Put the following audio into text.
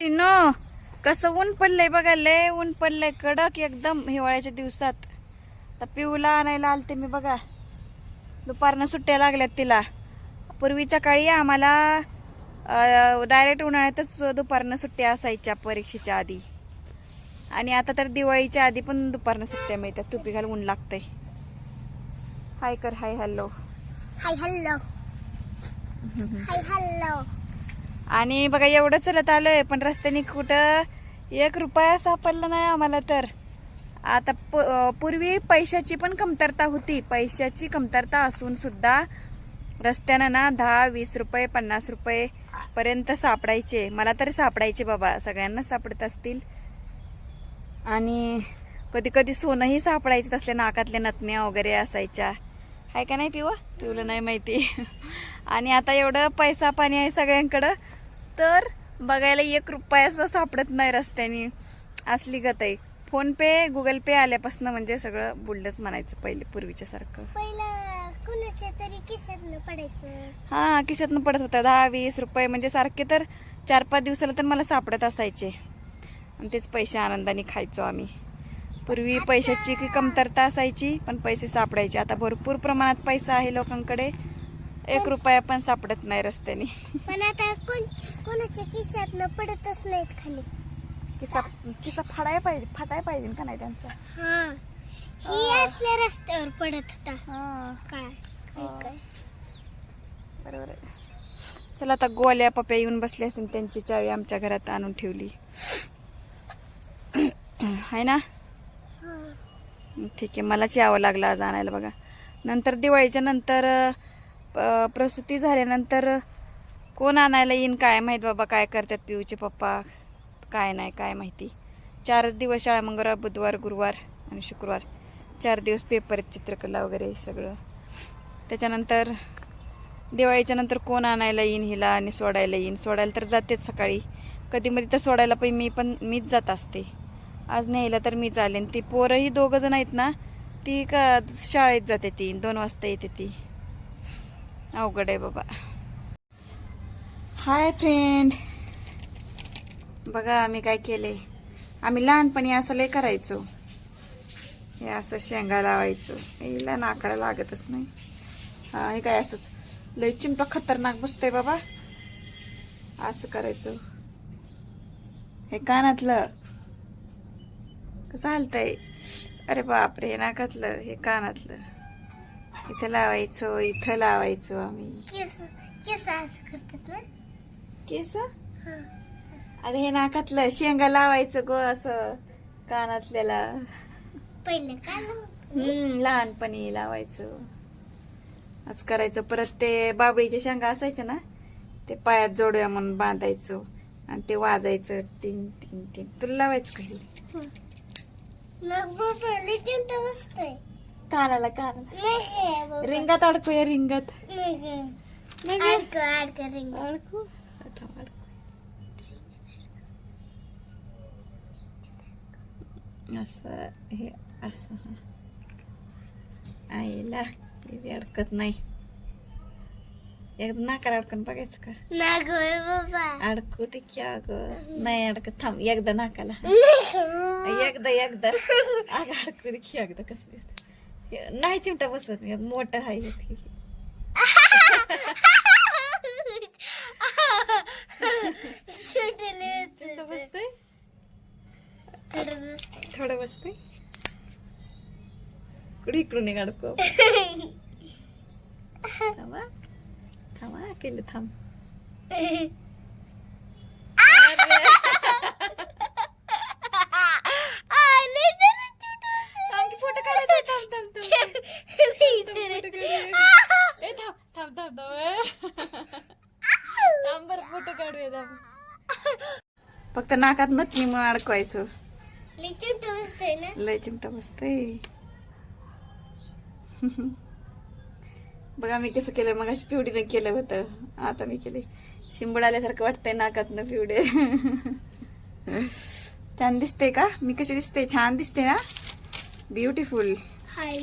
No कसं ऊन पडलंय बघा लय ऊन पडलंय कडक एकदम हिवाळ्याच्या दिवसात. तर पिऊला आणायला आलते मी बघा. दुपारनं सुट्ट्या लागल्यात तिला. पूर्वीच्या काळी आम्हाला डायरेक्ट उन्हाळ्यातच दुपारनं सुट्ट्या असायच्या परीक्षेच्या आधी. आणि आता तर दिवाळीच्या आधी पण दुपारनं सुट्ट्या मिळतात. टोपी घाल ऊन लागतंय. हाय कर hi hello. Hi hello. Hi hello. आणि बघा एवढं चलत आलोय पण रस्त्याने कुठं एक रुपया सापडला नाही आम्हाला तर. आता प- पूर्वी पैशाची पण कमतरता होती. पैशाची कमतरता असून सुद्धा रस्त्यानं ना दहा वीस रुपये पन्नास रुपये पर्यंत सापडायचे. मला तर सापडायचे बाबा सगळ्यांना सापडत असतील. आणि कधी कधी सोनंही सापडायचं तसल्या नाकातल्या नथण्या वगैरे असायच्या. आहे का नाही पिवा पिवलं नाही माहिती. आणि आता एवढं पैसा पाणी आहे सगळ्यांकडं. तर बघायला एक रुपया सुद्धा सापडत नाही रस्त्याने. असली गत आहे. फोन पे गुगल पे आल्यापासून म्हणजे सगळं बुडलंच म्हणायचं पहिले पूर्वीच्या सारखं. हा खिशातनं पडत होतं. दहा वीस रुपये म्हणजे सारखे तर चार पाच दिवसाला तर मला सापडत असायचे. आणि तेच पैसे आनंदाने खायचो आम्ही. पूर्वी पैशाची कमतरता असायची पण पैसे सापडायचे. आता भरपूर प्रमाणात पैसा आहे लोकांकडे. एक रुपया पण सापडत नाही रस्त्याने. पण आता कोण कोणाच्या खिशातनं पडतच नाहीत खाली. किसा किसा फाडाय पाहिजे फाटाय पाहिजे का नाही त्यांचा? हा. ही असल्या रस्त्यावर पडत होता. हा. काय काय काय? बरोबर आहे. चला आता गोल्या पप्या येऊन बसले असतील त्यांची चावी आमच्या घरात आणून ठेवली. आहे ना. ठीक आहे मलाच यावं लागलं आज आणायला बघा. नंतर दिवाळीच्या नंतर प्रसूती झाल्यानंतर कोण आणायला येईन काय माहीत बाबा काय करतात पिऊचे पप्पा काय नाही काय माहिती. चारच दिवस शाळा मंगळवार बुधवार गुरुवार आणि शुक्रवार. चार दिवस पेपर चित्रकला वगैरे सगळं. त्याच्यानंतर दिवाळीच्या नंतर कोण आणायला येईन हिला आणि सोडायला येईन? सोडायला तर जातेच सकाळी. कधीमध्ये तर सोडायला पण मी पण मीच जात असते. आज न्यायला तर मीच आले ती पोरंही दोघं जण आहेत ना ती का शाळेत जाते ती. दोन वाजता येते ती. अवघड आहे बाबा. Hi friend. बघा आम्ही काय केले. आम्ही लहानपणी असं लय करायचो. हे असं शेंगा लावायचो. हिला नाकाला लागतच नाही. हे काय असंच. लय चिमटा खतरनाक बसतंय बाबा. असं करायचो. हे कानातलं. कसं हलतंय? अरे बापरे हे नाकातलं. हे कानातलं. इथं लावायचो इथं लावायचो आम्ही. केस केस असं करतात ना? केस? हा. अरे हे नाकातलं शेंगा लावायचं गो असं कानातल्याला. पहिलं का? हम्म लहानपणी लावायचं. असं करायचं. परत ते बाबळीच्या शेंगा असायच्या ना ते पायात जोडूया म्हणून बांधायचो आणि ते वाजायचं टिंग टिंग टिंग. तुला लावायचं काही मग बसतोय कानाला कानाला. रिंगात अडकूया रिंगात? अडक अडक रिंग अडकू थांब, अडकू? असं हे असं हं. आईला अडकत नाही. एकदा नाकाला अडकून बघायचं का? ना ग बाबा. अडकू ते क्या ग नाही अडकत. थांब एकदा नाकाला. एकदा एकदा. अग अडकू दे की एकदा. कसं दिसत नाही चिमटा बसवत मी मोठं आहे हे. बसतोय? थोडं बसतंय. कुठे इकडून अडकू थांबा थांबा केलं थांब आले जरा छोटं थांब की फोटो काढायचा थांब थांब थांब नाही थांब, जरा. फोटो काढूया. ए, थांब थांब फोटो काढूया थांब फक्त नाकात नथनी म्हणून अडकवायचं. लय छोटं बसतोय ना? लय चिमटा बसतंय. बघा मी कसं केलं मग अशी पिवडीने केलं होतं. आता मी केले शिंबड आल्यासारखं वाटतंय नाकातनं पिवडे. छान दिसते का? मी कशी दिसते? छान दिसते ना? ब्युटिफुल हाय